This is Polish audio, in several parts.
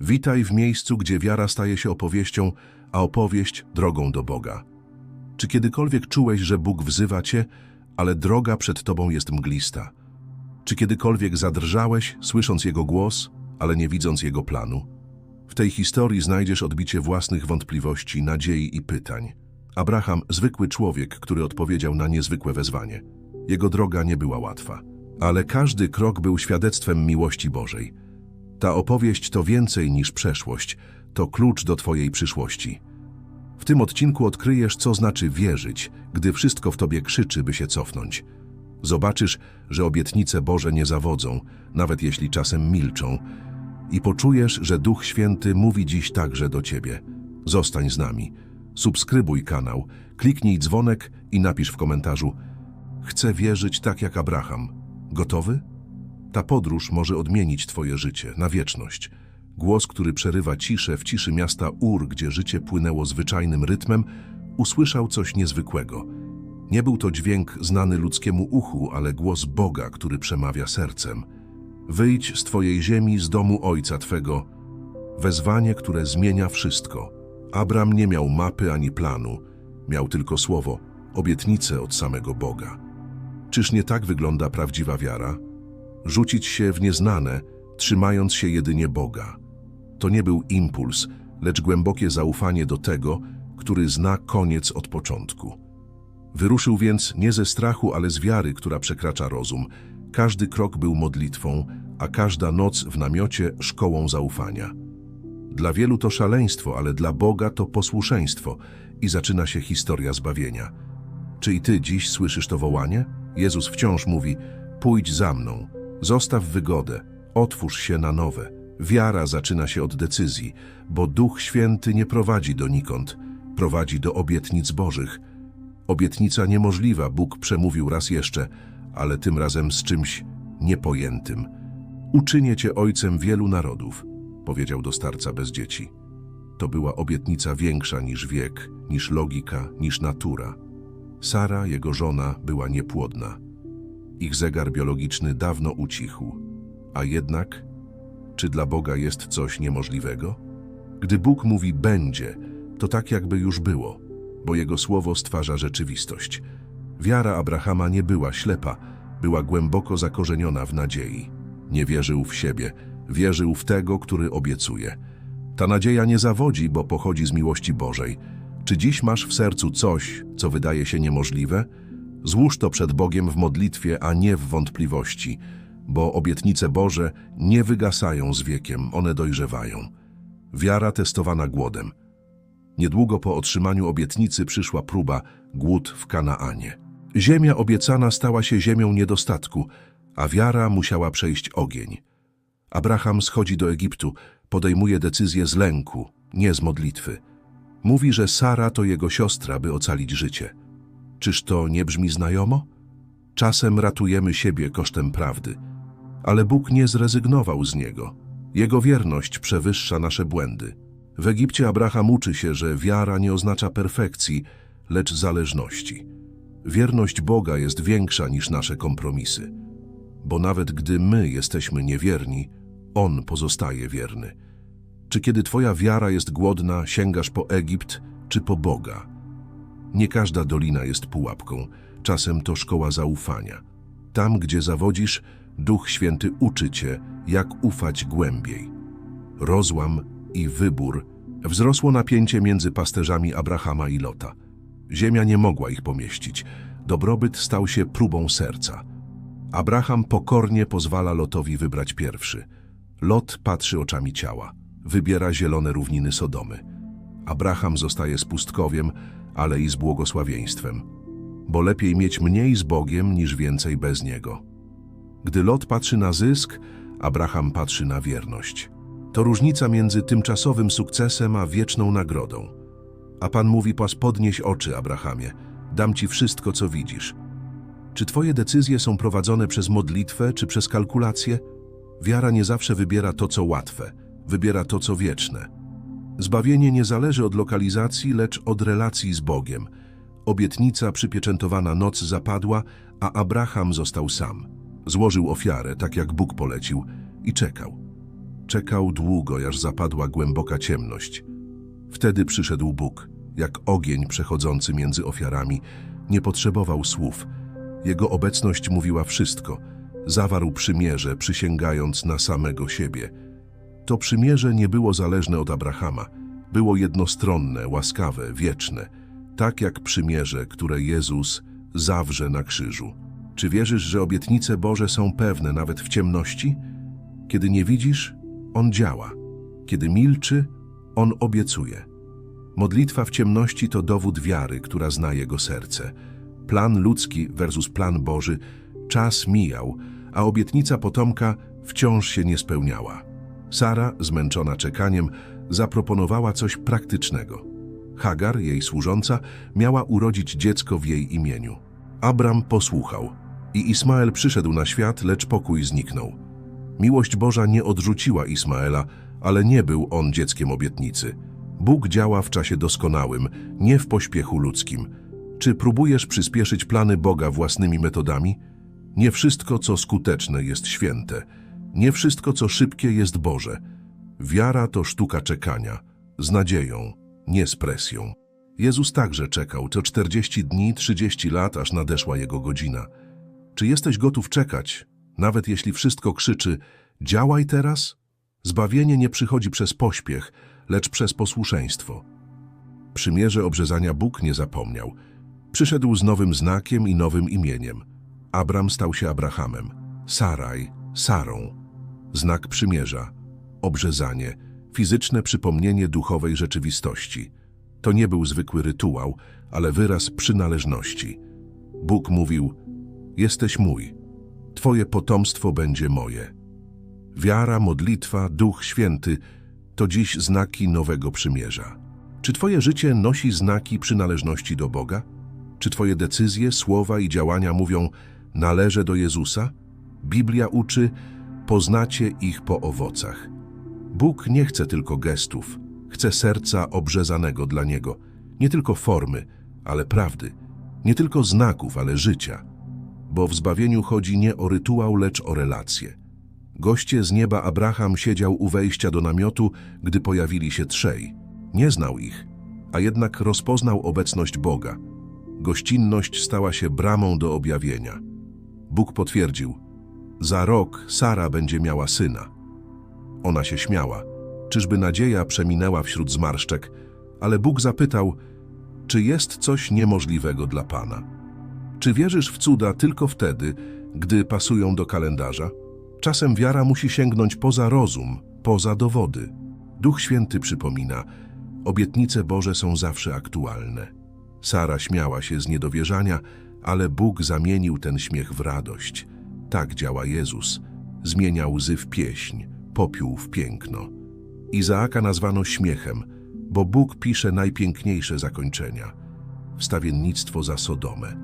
Witaj w miejscu, gdzie wiara staje się opowieścią, a opowieść drogą do Boga. Czy kiedykolwiek czułeś, że Bóg wzywa cię, ale droga przed tobą jest mglista? Czy kiedykolwiek zadrżałeś, słysząc Jego głos, ale nie widząc Jego planu? W tej historii znajdziesz odbicie własnych wątpliwości, nadziei i pytań. Abraham, zwykły człowiek, który odpowiedział na niezwykłe wezwanie. Jego droga nie była łatwa, ale każdy krok był świadectwem miłości Bożej. Ta opowieść to więcej niż przeszłość, to klucz do Twojej przyszłości. W tym odcinku odkryjesz, co znaczy wierzyć, gdy wszystko w Tobie krzyczy, by się cofnąć. Zobaczysz, że obietnice Boże nie zawodzą, nawet jeśli czasem milczą, i poczujesz, że Duch Święty mówi dziś także do Ciebie. Zostań z nami. Subskrybuj kanał, kliknij dzwonek i napisz w komentarzu Chcę wierzyć tak jak Abraham. Gotowy? Ta podróż może odmienić Twoje życie na wieczność. Głos, który przerywa ciszę w ciszy miasta Ur, gdzie życie płynęło zwyczajnym rytmem, usłyszał coś niezwykłego. Nie był to dźwięk znany ludzkiemu uchu, ale głos Boga, który przemawia sercem. Wyjdź z Twojej ziemi, z domu Ojca Twego. Wezwanie, które zmienia wszystko. Abram nie miał mapy ani planu, miał tylko słowo, obietnicę od samego Boga. Czyż nie tak wygląda prawdziwa wiara? Rzucić się w nieznane, trzymając się jedynie Boga. To nie był impuls, lecz głębokie zaufanie do tego, który zna koniec od początku. Wyruszył więc nie ze strachu, ale z wiary, która przekracza rozum. Każdy krok był modlitwą, a każda noc w namiocie szkołą zaufania. Dla wielu to szaleństwo, ale dla Boga to posłuszeństwo i zaczyna się historia zbawienia. Czy i ty dziś słyszysz to wołanie? Jezus wciąż mówi: Pójdź za mną, zostaw wygodę, otwórz się na nowe. Wiara zaczyna się od decyzji, bo Duch Święty nie prowadzi donikąd, prowadzi do obietnic Bożych. Obietnica niemożliwa, Bóg przemówił raz jeszcze, ale tym razem z czymś niepojętym. Uczynię cię ojcem wielu narodów, powiedział do starca bez dzieci. To była obietnica większa niż wiek, niż logika, niż natura. Sara, jego żona, była niepłodna. Ich zegar biologiczny dawno ucichł. A jednak, czy dla Boga jest coś niemożliwego? Gdy Bóg mówi będzie, to tak jakby już było, bo Jego słowo stwarza rzeczywistość. Wiara Abrahama nie była ślepa, była głęboko zakorzeniona w nadziei. Nie wierzył w siebie, wierzył w tego, który obiecuje. Ta nadzieja nie zawodzi, bo pochodzi z miłości Bożej. Czy dziś masz w sercu coś, co wydaje się niemożliwe? Złóż to przed Bogiem w modlitwie, a nie w wątpliwości, bo obietnice Boże nie wygasają z wiekiem, one dojrzewają. Wiara testowana głodem. Niedługo po otrzymaniu obietnicy przyszła próba, głód w Kanaanie. Ziemia obiecana stała się ziemią niedostatku, a wiara musiała przejść ogień. Abraham schodzi do Egiptu, podejmuje decyzję z lęku, nie z modlitwy. Mówi, że Sara to jego siostra, by ocalić życie. Czyż to nie brzmi znajomo? Czasem ratujemy siebie kosztem prawdy, ale Bóg nie zrezygnował z niego. Jego wierność przewyższa nasze błędy. W Egipcie Abraham uczy się, że wiara nie oznacza perfekcji, lecz zależności. Wierność Boga jest większa niż nasze kompromisy, bo nawet gdy my jesteśmy niewierni, On pozostaje wierny. Czy kiedy Twoja wiara jest głodna, sięgasz po Egipt czy po Boga? Nie każda dolina jest pułapką, czasem to szkoła zaufania. Tam, gdzie zawodzisz, Duch Święty uczy Cię, jak ufać głębiej. Rozłam i wybór wzrosło napięcie między pasterzami Abrahama i Lota. Ziemia nie mogła ich pomieścić. Dobrobyt stał się próbą serca. Abraham pokornie pozwala Lotowi wybrać pierwszy. Lot patrzy oczami ciała. Wybiera zielone równiny Sodomy. Abraham zostaje z pustkowiem, ale i z błogosławieństwem. Bo lepiej mieć mniej z Bogiem, niż więcej bez Niego. Gdy Lot patrzy na zysk, Abraham patrzy na wierność. To różnica między tymczasowym sukcesem a wieczną nagrodą. A Pan mówi pas podnieś oczy, Abrahamie, dam Ci wszystko, co widzisz. Czy Twoje decyzje są prowadzone przez modlitwę czy przez kalkulację? Wiara nie zawsze wybiera to, co łatwe, wybiera to, co wieczne. Zbawienie nie zależy od lokalizacji, lecz od relacji z Bogiem. Obietnica przypieczętowana noc zapadła, a Abraham został sam. Złożył ofiarę, tak jak Bóg polecił, i czekał. Czekał długo, aż zapadła głęboka ciemność. Wtedy przyszedł Bóg, jak ogień przechodzący między ofiarami. Nie potrzebował słów. Jego obecność mówiła wszystko. Zawarł przymierze, przysięgając na samego siebie. To przymierze nie było zależne od Abrahama. Było jednostronne, łaskawe, wieczne. Tak jak przymierze, które Jezus zawrze na krzyżu. Czy wierzysz, że obietnice Boże są pewne nawet w ciemności? Kiedy nie widzisz, On działa. Kiedy milczy, On obiecuje. Modlitwa w ciemności to dowód wiary, która zna Jego serce. Plan ludzki versus plan Boży, czas mijał, a obietnica potomka wciąż się nie spełniała. Sara, zmęczona czekaniem, zaproponowała coś praktycznego. Hagar, jej służąca, miała urodzić dziecko w jej imieniu. Abram posłuchał i Ismael przyszedł na świat, lecz pokój zniknął. Miłość Boża nie odrzuciła Ismaela, ale nie był on dzieckiem obietnicy. Bóg działa w czasie doskonałym, nie w pośpiechu ludzkim. Czy próbujesz przyspieszyć plany Boga własnymi metodami? Nie wszystko, co skuteczne, jest święte. Nie wszystko, co szybkie, jest Boże. Wiara to sztuka czekania, z nadzieją, nie z presją. Jezus także czekał, co 40 dni, 30 lat, aż nadeszła Jego godzina. Czy jesteś gotów czekać, nawet jeśli wszystko krzyczy działaj teraz? Zbawienie nie przychodzi przez pośpiech, lecz przez posłuszeństwo. Przymierze obrzezania Bóg nie zapomniał. Przyszedł z nowym znakiem i nowym imieniem. Abram stał się Abrahamem, Saraj Sarą. Znak przymierza, obrzezanie, fizyczne przypomnienie duchowej rzeczywistości. To nie był zwykły rytuał, ale wyraz przynależności. Bóg mówił, jesteś mój, Twoje potomstwo będzie moje. Wiara, modlitwa, Duch Święty to dziś znaki nowego przymierza. Czy Twoje życie nosi znaki przynależności do Boga? Czy Twoje decyzje, słowa i działania mówią należę do Jezusa? Biblia uczy, poznacie ich po owocach. Bóg nie chce tylko gestów, chce serca obrzezanego dla Niego. Nie tylko formy, ale prawdy. Nie tylko znaków, ale życia. Bo w zbawieniu chodzi nie o rytuał, lecz o relacje. Goście z nieba Abraham siedział u wejścia do namiotu, gdy pojawili się trzej. Nie znał ich, a jednak rozpoznał obecność Boga. Gościnność stała się bramą do objawienia. Bóg potwierdził, za rok Sara będzie miała syna. Ona się śmiała. Czyżby nadzieja przeminęła wśród zmarszczek, ale Bóg zapytał, czy jest coś niemożliwego dla Pana? Czy wierzysz w cuda tylko wtedy, gdy pasują do kalendarza? Czasem wiara musi sięgnąć poza rozum, poza dowody. Duch Święty przypomina, obietnice Boże są zawsze aktualne. Sara śmiała się z niedowierzania, ale Bóg zamienił ten śmiech w radość. Tak działa Jezus. Zmienia łzy w pieśń, popiół w piękno. Izaaka nazwano śmiechem, bo Bóg pisze najpiękniejsze zakończenia. Wstawiennictwo za Sodomę.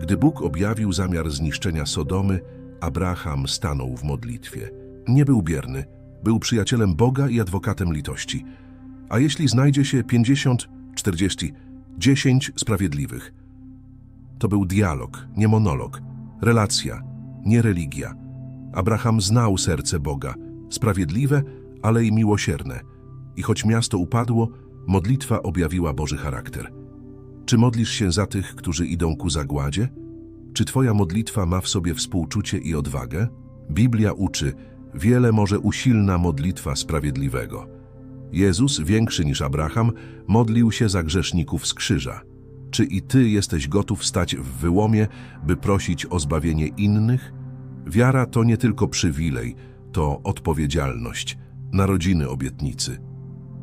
Gdy Bóg objawił zamiar zniszczenia Sodomy, Abraham stanął w modlitwie. Nie był bierny, był przyjacielem Boga i adwokatem litości. A jeśli znajdzie się 50, 40, 10 sprawiedliwych? To był dialog, nie monolog, relacja, nie religia. Abraham znał serce Boga, sprawiedliwe, ale i miłosierne. I choć miasto upadło, modlitwa objawiła Boży charakter. Czy modlisz się za tych, którzy idą ku zagładzie? Czy Twoja modlitwa ma w sobie współczucie i odwagę? Biblia uczy, wiele może usilna modlitwa sprawiedliwego. Jezus, większy niż Abraham, modlił się za grzeszników z krzyża. Czy i Ty jesteś gotów stać w wyłomie, by prosić o zbawienie innych? Wiara to nie tylko przywilej, to odpowiedzialność, narodziny obietnicy.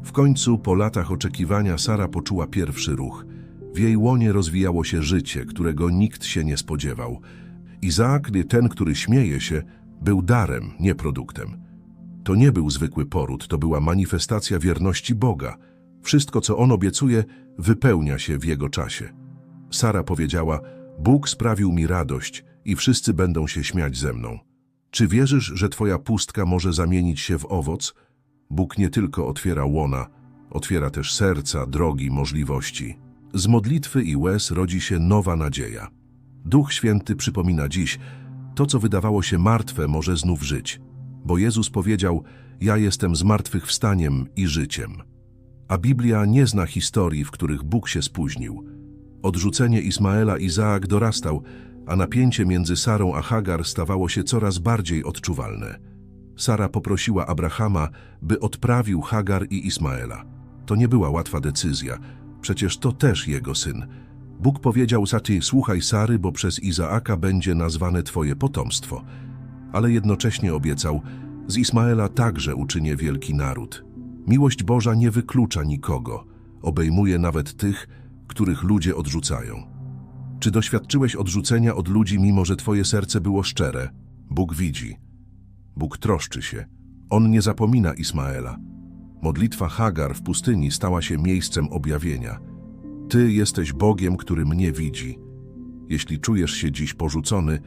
W końcu, po latach oczekiwania, Sara poczuła pierwszy ruch. W jej łonie rozwijało się życie, którego nikt się nie spodziewał. Izaak, ten, który śmieje się, był darem, nie produktem. To nie był zwykły poród, to była manifestacja wierności Boga. Wszystko, co On obiecuje, wypełnia się w Jego czasie. Sara powiedziała, Bóg sprawił mi radość i wszyscy będą się śmiać ze mną. Czy wierzysz, że Twoja pustka może zamienić się w owoc? Bóg nie tylko otwiera łona, otwiera też serca, drogi, możliwości. Z modlitwy i łez rodzi się nowa nadzieja. Duch Święty przypomina dziś, to co wydawało się martwe może znów żyć. bo Jezus powiedział: Ja jestem zmartwychwstaniem i życiem. A Biblia nie zna historii, w których Bóg się spóźnił. Odrzucenie Ismaela Izaak dorastał, a napięcie między Sarą a Hagar stawało się coraz bardziej odczuwalne. Sara poprosiła Abrahama, by odprawił Hagar i Ismaela. To nie była łatwa decyzja, przecież to też jego syn. Bóg powiedział Saty, słuchaj Sary, bo przez Izaaka będzie nazwane twoje potomstwo. Ale jednocześnie obiecał, z Ismaela także uczynię wielki naród. Miłość Boża nie wyklucza nikogo, obejmuje nawet tych, których ludzie odrzucają. Czy doświadczyłeś odrzucenia od ludzi, mimo że twoje serce było szczere? Bóg widzi. Bóg troszczy się. On nie zapomina Ismaela. Modlitwa Hagar w pustyni stała się miejscem objawienia. Ty jesteś Bogiem, który mnie widzi. Jeśli czujesz się dziś porzucony,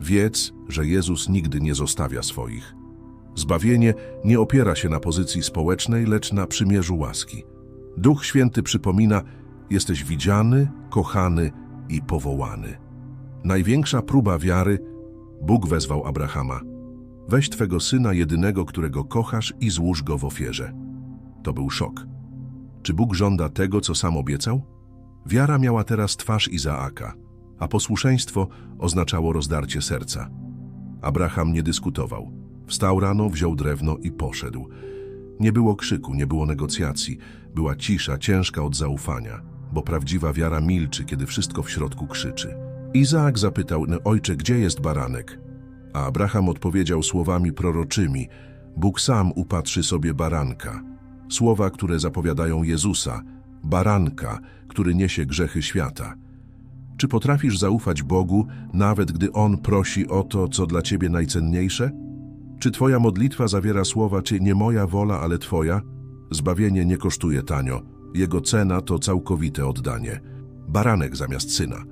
wiedz, że Jezus nigdy nie zostawia swoich. Zbawienie nie opiera się na pozycji społecznej, lecz na przymierzu łaski. Duch Święty przypomina, jesteś widziany, kochany i powołany. Największa próba wiary, Bóg wezwał Abrahama. Weź Twego Syna jedynego, którego kochasz i złóż go w ofierze. To był szok. Czy Bóg żąda tego, co sam obiecał? Wiara miała teraz twarz Izaaka, a posłuszeństwo oznaczało rozdarcie serca. Abraham nie dyskutował. Wstał rano, wziął drewno i poszedł. Nie było krzyku, nie było negocjacji. Była cisza, ciężka od zaufania, bo prawdziwa wiara milczy, kiedy wszystko w środku krzyczy. Izaak zapytał, "No, ojcze, gdzie jest baranek? A Abraham odpowiedział słowami proroczymi, Bóg sam upatrzy sobie baranka. Słowa, które zapowiadają Jezusa, baranka, który niesie grzechy świata. Czy potrafisz zaufać Bogu, nawet gdy On prosi o to, co dla Ciebie najcenniejsze? Czy Twoja modlitwa zawiera słowa, czy nie moja wola, ale Twoja? Zbawienie nie kosztuje tanio. Jego cena to całkowite oddanie. Baranek zamiast syna.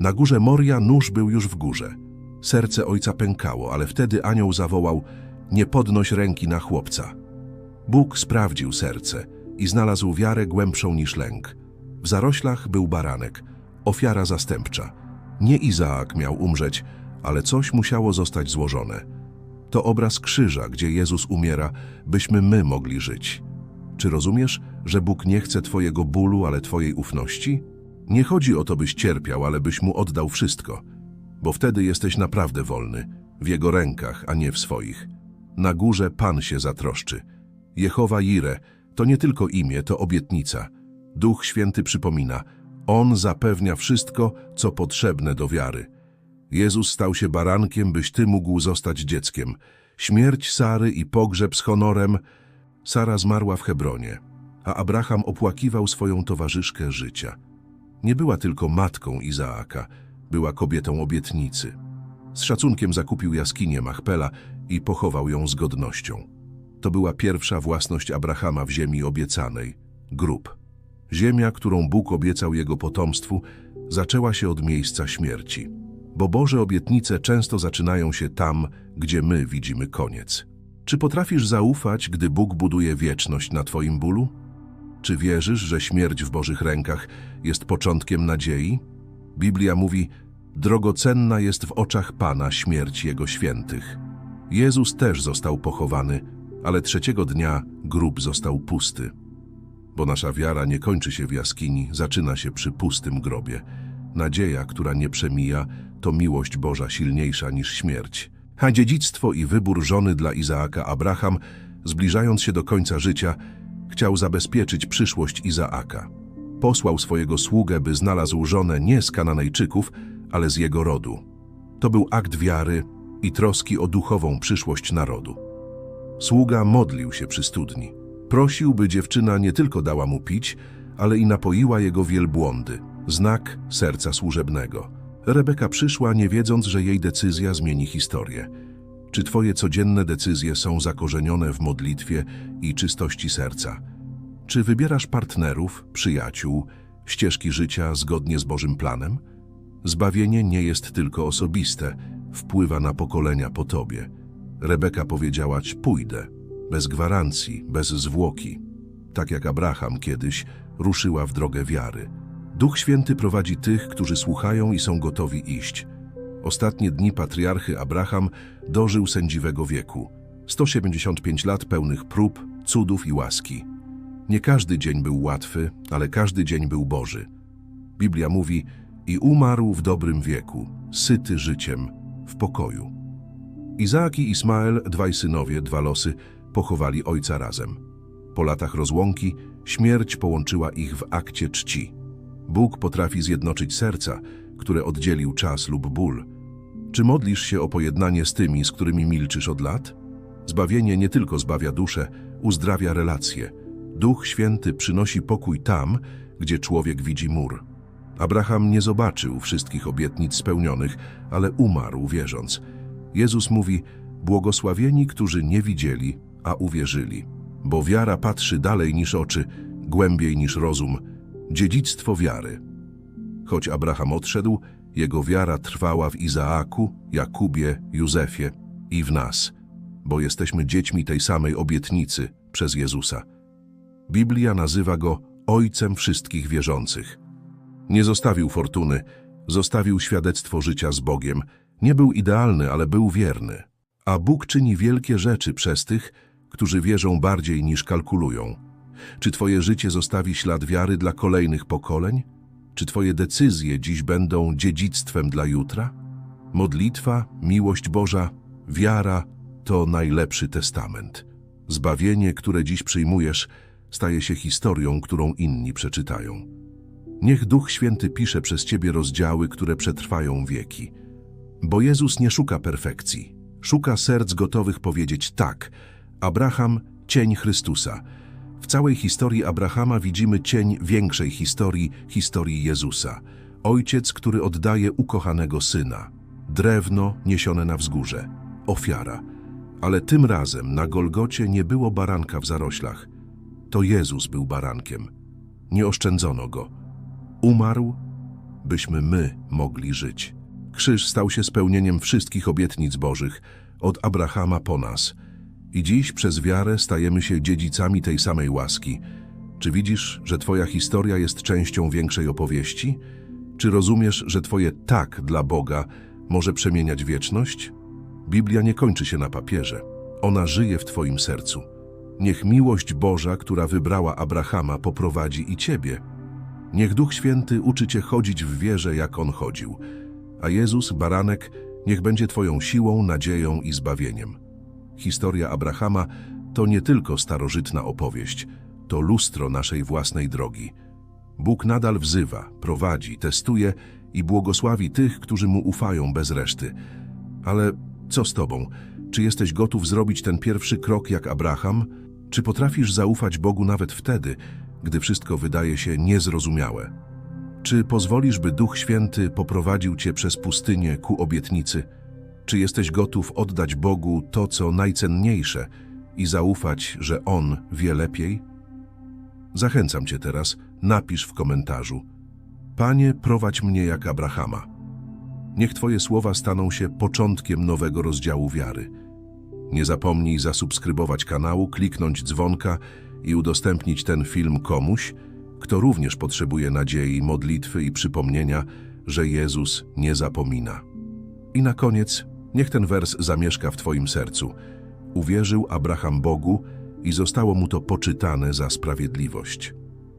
Na górze Moria nóż był już w górze. Serce ojca pękało, ale wtedy anioł zawołał: Nie podnoś ręki na chłopca. Bóg sprawdził serce i znalazł wiarę głębszą niż lęk. W zaroślach był baranek, ofiara zastępcza. Nie Izaak miał umrzeć, ale coś musiało zostać złożone. To obraz krzyża, gdzie Jezus umiera, byśmy my mogli żyć. Czy rozumiesz, że Bóg nie chce Twojego bólu, ale Twojej ufności? Nie chodzi o to, byś cierpiał, ale byś Mu oddał wszystko, bo wtedy jesteś naprawdę wolny, w Jego rękach, a nie w swoich. Na górze Pan się zatroszczy. Jehowa Jire to nie tylko imię, to obietnica. Duch Święty przypomina, On zapewnia wszystko, co potrzebne do wiary. Jezus stał się barankiem, byś Ty mógł zostać dzieckiem. Śmierć Sary i pogrzeb z honorem. Sara zmarła w Hebronie, a Abraham opłakiwał swoją towarzyszkę życia. Nie była tylko matką Izaaka, była kobietą obietnicy. Z szacunkiem zakupił jaskinię Machpela i pochował ją z godnością. To była pierwsza własność Abrahama w ziemi obiecanej, grób. Ziemia, którą Bóg obiecał jego potomstwu, zaczęła się od miejsca śmierci. Bo Boże obietnice często zaczynają się tam, gdzie my widzimy koniec. Czy potrafisz zaufać, gdy Bóg buduje wieczność na Twoim bólu? Czy wierzysz, że śmierć w Bożych rękach jest początkiem nadziei? Biblia mówi, drogocenna jest w oczach Pana śmierć Jego świętych. Jezus też został pochowany, ale trzeciego dnia grób został pusty. Bo nasza wiara nie kończy się w jaskini, zaczyna się przy pustym grobie. Nadzieja, która nie przemija, to miłość Boża silniejsza niż śmierć. A dziedzictwo i wybór żony dla Izaaka Abraham, zbliżając się do końca życia, chciał zabezpieczyć przyszłość Izaaka. Posłał swojego sługę, by znalazł żonę nie z Kananejczyków, ale z jego rodu. To był akt wiary i troski o duchową przyszłość narodu. Sługa modlił się przy studni. Prosił, by dziewczyna nie tylko dała mu pić, ale i napoiła jego wielbłądy, znak serca służebnego. Rebeka przyszła, nie wiedząc, że jej decyzja zmieni historię. Czy twoje codzienne decyzje są zakorzenione w modlitwie i czystości serca? Czy wybierasz partnerów, przyjaciół, ścieżki życia zgodnie z Bożym planem? Zbawienie nie jest tylko osobiste, wpływa na pokolenia po tobie. Rebeka powiedziała, pójdę, bez gwarancji, bez zwłoki. Tak jak Abraham kiedyś ruszyła w drogę wiary. Duch Święty prowadzi tych, którzy słuchają i są gotowi iść. Ostatnie dni patriarchy Abraham dożył sędziwego wieku. 175 lat pełnych prób, cudów i łaski. Nie każdy dzień był łatwy, ale każdy dzień był Boży. Biblia mówi, i umarł w dobrym wieku, syty życiem, w pokoju. Izaak i Ismael, dwaj synowie, dwa losy, pochowali ojca razem. Po latach rozłąki śmierć połączyła ich w akcie czci. Bóg potrafi zjednoczyć serca, które oddzielił czas lub ból. Czy modlisz się o pojednanie z tymi, z którymi milczysz od lat? Zbawienie nie tylko zbawia duszę, uzdrawia relacje. Duch Święty przynosi pokój tam, gdzie człowiek widzi mur. Abraham nie zobaczył wszystkich obietnic spełnionych, ale umarł wierząc. Jezus mówi, błogosławieni, którzy nie widzieli, a uwierzyli. Bo wiara patrzy dalej niż oczy, głębiej niż rozum. Dziedzictwo wiary. Choć Abraham odszedł, jego wiara trwała w Izaaku, Jakubie, Józefie i w nas, bo jesteśmy dziećmi tej samej obietnicy przez Jezusa. Biblia nazywa go Ojcem wszystkich wierzących. Nie zostawił fortuny, zostawił świadectwo życia z Bogiem. Nie był idealny, ale był wierny. A Bóg czyni wielkie rzeczy przez tych, którzy wierzą bardziej niż kalkulują. Czy Twoje życie zostawi ślad wiary dla kolejnych pokoleń? Czy Twoje decyzje dziś będą dziedzictwem dla jutra? Modlitwa, miłość Boża, wiara to najlepszy testament. Zbawienie, które dziś przyjmujesz, staje się historią, którą inni przeczytają. Niech Duch Święty pisze przez Ciebie rozdziały, które przetrwają wieki. Bo Jezus nie szuka perfekcji. Szuka serc gotowych powiedzieć tak. Abraham, cień Chrystusa. W całej historii Abrahama widzimy cień większej historii, historii Jezusa. Ojciec, który oddaje ukochanego syna. Drewno niesione na wzgórze. Ofiara. Ale tym razem na Golgocie nie było baranka w zaroślach. To Jezus był barankiem. Nie oszczędzono go. Umarł, byśmy my mogli żyć. Krzyż stał się spełnieniem wszystkich obietnic Bożych, od Abrahama po nas. I dziś przez wiarę stajemy się dziedzicami tej samej łaski. Czy widzisz, że Twoja historia jest częścią większej opowieści? Czy rozumiesz, że Twoje tak dla Boga może przemieniać wieczność? Biblia nie kończy się na papierze. Ona żyje w Twoim sercu. Niech miłość Boża, która wybrała Abrahama, poprowadzi i Ciebie. Niech Duch Święty uczy Cię chodzić w wierze, jak On chodził. A Jezus, baranek, niech będzie Twoją siłą, nadzieją i zbawieniem. Historia Abrahama to nie tylko starożytna opowieść, to lustro naszej własnej drogi. Bóg nadal wzywa, prowadzi, testuje i błogosławi tych, którzy Mu ufają bez reszty. Ale co z Tobą? Czy jesteś gotów zrobić ten pierwszy krok jak Abraham? Czy potrafisz zaufać Bogu nawet wtedy, gdy wszystko wydaje się niezrozumiałe? Czy pozwolisz, by Duch Święty poprowadził Cię przez pustynię ku obietnicy? Czy jesteś gotów oddać Bogu to, co najcenniejsze i zaufać, że On wie lepiej? Zachęcam Cię teraz, napisz w komentarzu. Panie, prowadź mnie jak Abrahama. Niech Twoje słowa staną się początkiem nowego rozdziału wiary. Nie zapomnij zasubskrybować kanału, kliknąć dzwonka i udostępnić ten film komuś, kto również potrzebuje nadziei, modlitwy i przypomnienia, że Jezus nie zapomina. I na koniec, niech ten wers zamieszka w Twoim sercu. Uwierzył Abraham Bogu i zostało mu to poczytane za sprawiedliwość.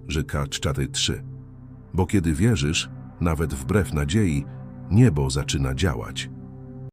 Żyka 4.3 Bo kiedy wierzysz, nawet wbrew nadziei, niebo zaczyna działać.